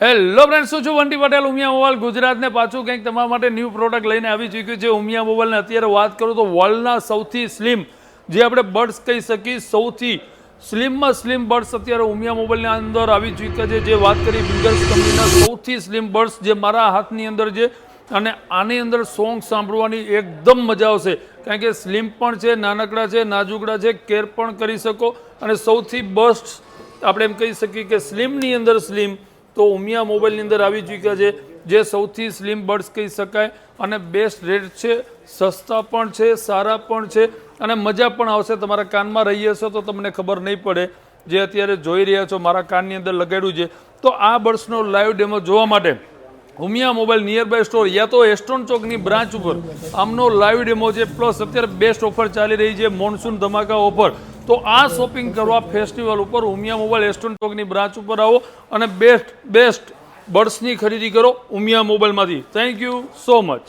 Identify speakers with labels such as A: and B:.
A: Hello friend શું છું? વંટી Patel, Umiya mobile, ગુજરાતને પાછું કંઈક તમારા માટે ન્યૂ પ્રોડક્ટ લઈને આવી ચૂક્યું છે. ઉમિયા મોબાઈલને અત્યારે વાત કરું તો વર્લ્ડના સૌથી સ્લિમ જે આપણે બર્ડ્સ કહી શકીએ, સૌથી સ્લિમમાં સ્લિમ બર્ડ્સ અત્યારે ઉમિયા મોબાઈલની અંદર આવી ચૂક્યા છે. જે વાત કરી ફિંગર્સ કંપનીના સૌથી સ્લિમ બર્ડ્સ જે મારા હાથની અંદર છે અને આની અંદર સોંગ સાંભળવાની એકદમ મજા આવશે. કારણ કે સ્લિમ પણ છે, નાનકડા છે, નાજુકડા છે કેર પણ કરી શકો. અને સૌથી બસ્ટ આપણે એમ કહી શકીએ કે સ્લિમની અંદર સ્લિમ તો ઉમિયા મોબાઈલની અંદર આવી ચૂક્યા છે, જે સૌથી સ્લિમ બર્ડ્સ કહી શકાય અને બેસ્ટ રેટ છે, સસ્તા પણ છે, સારા પણ છે અને મજા પણ આવશે. તમારા કાનમાં રહી હશો તો તમને ખબર નહીં પડે જે અત્યારે જોઈ રહ્યા છો, મારા કાનની અંદર લગાડ્યું છે. તો આ બર્ડ્સનો લાઈવ ડેમો જોવા માટે Umiya mobile near by store યા તો એસ્ટોન ચોકની બ્રાન્ચ ઉપર આમનો લાઈવ ડેમો છે પ્લસ અત્યારે બેસ્ટ ઓફર ચાલી રહી છે મોન્સૂન ધમાકા ઓફર તો આ શોપિંગ કરવા ફેસ્ટિવલ ઉપર ઉમિયા મોબાઈલ એસ્ટોન ચોકની બ્રાન્ચ ઉપર આવો અને બેસ્ટ બેસ્ટ બર્ડ્સની ખરીદી કરો ઉમિયા મોબાઈલમાંથી. Thank you so much